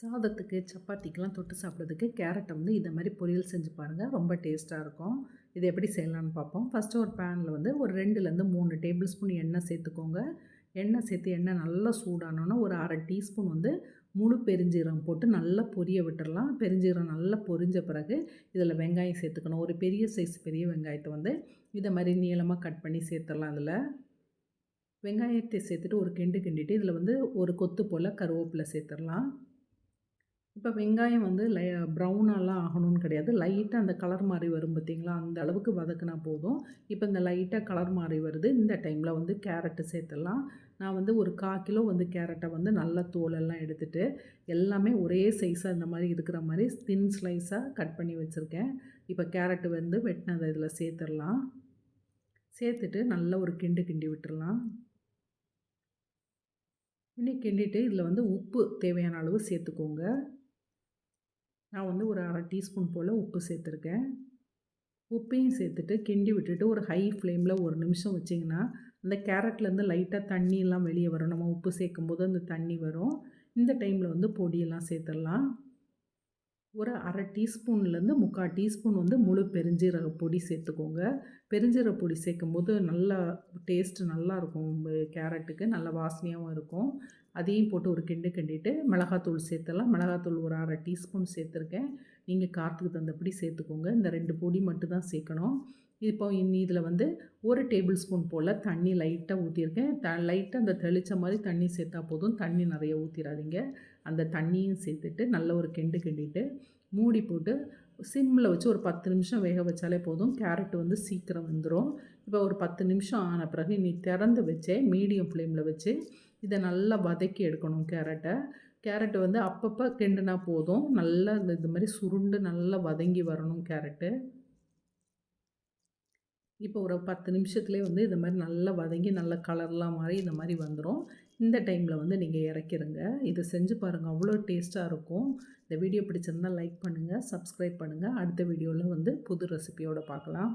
சாதத்துக்கு சப்பாத்திக்கெலாம் தொட்டு சாப்பிட்றதுக்கு கேரட்டை வந்து இந்த மாதிரி பொரியல் செஞ்சு பாருங்கள் ரொம்ப டேஸ்ட்டாக இருக்கும். இது எப்படி செய்யலான்னு பார்ப்போம். ஃபஸ்ட்டு ஒரு பேனில் வந்து ஒரு ரெண்டுலேருந்து மூணு டேபிள் ஸ்பூன் எண்ணெய் சேர்த்துக்கோங்க. எண்ணெய் சேர்த்து எண்ணெய் நல்லா சூடானோன்னா ஒரு அரை டீஸ்பூன் வந்து முழு பெருஞ்சீரகம் போட்டு நல்லா பொரிய விட்டுடலாம் பெருஞ்சீரகம் நல்லா பொரிஞ்ச பிறகு இதில் வெங்காயம் சேர்த்துக்கணும். ஒரு பெரிய சைஸ் பெரிய வெங்காயத்தை வந்து இதை மாதிரி நீளமாக கட் பண்ணி சேர்த்துடலாம் அதில் வெங்காயத்தை சேர்த்துட்டு ஒரு கிண்டு கிண்டிட்டு இதில் வந்து ஒரு கொத்து போல் கருவேப்பிலை சேர்த்துடலாம். இப்போ வெங்காயம் வந்து லை ப்ரௌனாலாம் ஆகணும்னு கிடையாது. லைட்டாக அந்த கலர் மாறி வரும் பார்த்திங்களா அந்த அளவுக்கு வதக்குனா போதும். இப்போ இந்த லைட்டாக கலர் மாறி வருது. இந்த டைமில் வந்து கேரட்டு சேர்த்துடலாம். நான் வந்து ஒரு கால் கிலோ வந்து கேரட்டை வந்து நல்லா தோலெல்லாம் எடுத்துகிட்டு எல்லாமே ஒரே சைஸாக இந்த மாதிரி இருக்கிற மாதிரி தின் ஸ்லைஸாக கட் பண்ணி வச்சுருக்கேன். இப்போ கேரட்டு வந்து வெட்டினதை இதில் சேர்த்துடலாம். சேர்த்துட்டு நல்ல ஒரு கிண்டு கிண்டி விட்டுடலாம். இன்னும் கிண்டிட்டு இதில் வந்து உப்பு தேவையான அளவு சேர்த்துக்கோங்க. நான் வந்து ஒரு அரை டீஸ்பூன் போல் உப்பு சேர்த்துருக்கேன். உப்பையும் சேர்த்துட்டு கிண்டி விட்டுட்டு ஒரு ஹை ஃப்ளேமில் ஒரு நிமிஷம் வச்சிங்கன்னா அந்த கேரட்லேருந்து லைட்டாக தண்ணியெல்லாம் வெளியே வரும் நம்ம உப்பு சேர்க்கும் போது அந்த தண்ணி வரும். இந்த டைமில் வந்து பொடியெல்லாம் சேர்த்துடலாம். ஒரு அரை டீஸ்பூன்லேருந்து முக்கால் டீஸ்பூன் வந்து முழு பெருஞ்சீரக பொடி சேர்த்துக்கோங்க. பெருஞ்சீரக பொடி சேர்க்கும் போது நல்லா டேஸ்ட்டு நல்லாயிருக்கும். கேரட்டுக்கு நல்ல வாசனையாகவும் இருக்கும். அதையும் போட்டு ஒரு கிண்டு கிண்டிட்டு மிளகாத்தூள் சேர்த்துலாம் மிளகாத்தூள் ஒரு அரை டீஸ்பூன் சேர்த்துருக்கேன். நீங்கள் காரத்துக்கு தந்தபடி சேர்த்துக்கோங்க. இந்த ரெண்டு பொடி மட்டும் தான் சேர்க்கணும். இப்போ இன்னி இதில் வந்து ஒரு டேபிள் ஸ்பூன் போல் தண்ணி லைட்டாக ஊற்றிருக்கேன். த லைட்டாக அந்த தெளித்த மாதிரி தண்ணி சேர்த்தா போதும். தண்ணி நிறைய ஊற்றிடாதீங்க அந்த தண்ணியும் சேர்த்துட்டு நல்ல ஒரு கெண்டு கிண்டிட்டு மூடி போட்டு சிம்மில் வச்சு ஒரு பத்து நிமிஷம் வேக வச்சாலே போதும். கேரட் வந்து சீக்கிரம் வந்துடும் இப்போ ஒரு பத்து நிமிஷம் ஆன பிறகு நீ திறந்து வச்சே மீடியம் ஃப்ளேமில் வச்சு இதை நல்லா வதக்கி எடுக்கணும் கேரட்டை. கேரட்டு வந்து அப்பப்போ கிண்டுனா போதும். நல்லா இந்த இது மாதிரி சுருண்டு நல்லா வதங்கி வரணும் கேரட்டு. இப்போ ஒரு பத்து நிமிஷத்துலேயே வந்து இந்த மாதிரி நல்லா வதங்கி நல்ல கலர்லாம் மாறி இந்த மாதிரி வந்துடும் இந்த டைமில் வந்து நீங்கள் இறக்கிருங்க. இதை செஞ்சு பாருங்கள் அவ்வளோ டேஸ்ட்டாக இருக்கும். இந்த வீடியோ பிடிச்சிருந்தால் லைக் பண்ணுங்கள் சப்ஸ்கிரைப் பண்ணுங்கள் அடுத்த வீடியோவில் வந்து புது ரெசிபியோடு பார்க்கலாம்.